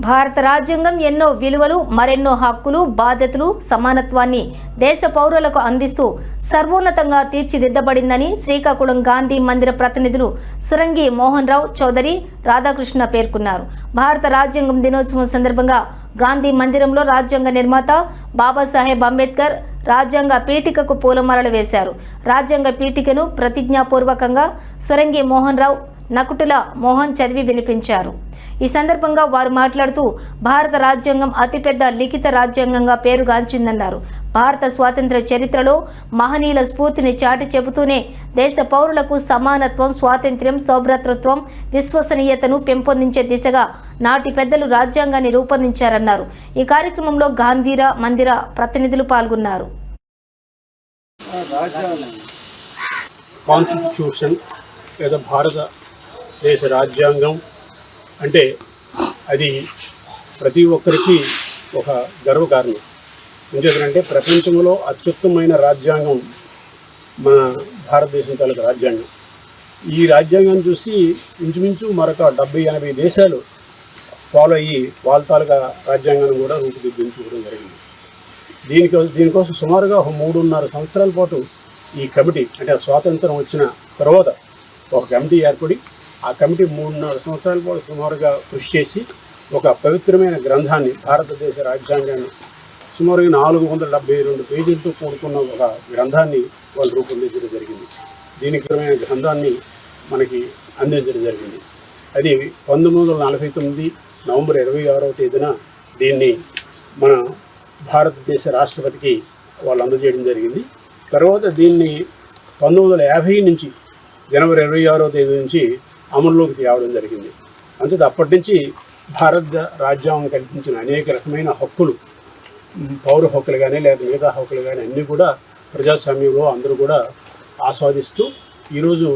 భారత రాజ్యాంగం ఎన్నో విలువలు మరెన్నో హక్కులు బాధ్యతలు సమానత్వాన్ని దేశ పౌరులకు అందిస్తూ సర్వోన్నతంగా తీర్చిదిద్దబడిందని శ్రీకాకుళం గాంధీ మందిర ప్రతినిధులు సురంగి మోహన్ రావు చౌదరి రాధాకృష్ణ పేర్కొన్నారు. భారత రాజ్యాంగం దినోత్సవం సందర్భంగా గాంధీ మందిరంలో రాజ్యాంగ నిర్మాత బాబాసాహెబ్ అంబేద్కర్ రాజ్యాంగ పీఠికకు పూలమాలలు వేశారు. రాజ్యాంగ పీఠికను ప్రతిజ్ఞాపూర్వకంగా సురంగి మోహన్ రావు నకుటుల మోహన్ చదివి వినిపించారు. ఈ సందర్భంగా వారు మాట్లాడుతూ భారత రాజ్యాంగం అతిపెద్ద లిఖిత రాజ్యాంగంగా పేరుగాంచిందన్నారు. భారత స్వాతంత్ర చరిత్రలో మహనీయుల స్ఫూర్తిని చాటి చెబుతూనే దేశ పౌరులకు సమానత్వం స్వాతంత్ర్యం సౌభ్రతృత్వం విశ్వసనీయతను పెంపొందించే దిశగా నాటి పెద్దలు రాజ్యాంగాన్ని రూపొందించారన్నారు. ఈ కార్యక్రమంలో గాంధీర మందిర ప్రతినిధులు పాల్గొన్నారు. కాన్స్టిట్యూషన్ లేదా దేశ రాజ్యాంగం అంటే అది ప్రతి ఒక్కరికి ఒక గర్వకారణం. ఎందుకంటే ప్రపంచంలో అత్యుత్తమైన రాజ్యాంగం మన భారతదేశం తాలూకా రాజ్యాంగం. ఈ రాజ్యాంగాన్ని చూసి ఇంచుమించు మరొక డెబ్బై ఎనభై దేశాలు ఫాలో అయ్యి వాళ్ళ తాలూకా రాజ్యాంగాన్ని కూడా రూపుదిద్దించుకోవడం జరిగింది. దీనికి దీనికోసం సుమారుగా ఒక మూడున్నర సంవత్సరాల పాటు ఈ కమిటీ అంటే స్వాతంత్రం వచ్చిన తర్వాత ఒక కమిటీ ఏర్పడి ఆ కమిటీ మూడున్నర సంవత్సరాల పాటు సుమారుగా కృషి చేసి ఒక పవిత్రమైన గ్రంథాన్ని భారతదేశ రాజ్యాంగాన్ని సుమారుగా నాలుగు వందల డెబ్బై రెండు పేజీలతో కూడుకున్న ఒక గ్రంథాన్ని వాళ్ళు రూపొందించడం జరిగింది. దీనికి గ్రంథాన్ని మనకి అందించడం జరిగింది. అది పంతొమ్మిది వందల నలభై తొమ్మిది నవంబర్ ఇరవై ఆరవ తేదీన దీన్ని మన భారతదేశ రాష్ట్రపతికి వాళ్ళు అందజేయడం జరిగింది. తర్వాత దీన్ని పంతొమ్మిది వందల యాభై నుంచి జనవరి ఇరవై ఆరో తేదీ నుంచి అమల్లోకి తేవడం జరిగింది. అంతే అప్పటి నుంచి భారత రాజ్యాంగం కల్పించిన అనేక రకమైన హక్కులు పౌర హక్కులు కానీ లేదా మిగతా హక్కులు కానీ అన్నీ కూడా ప్రజాస్వామ్యంలో అందరూ కూడా ఆస్వాదిస్తూ ఈరోజు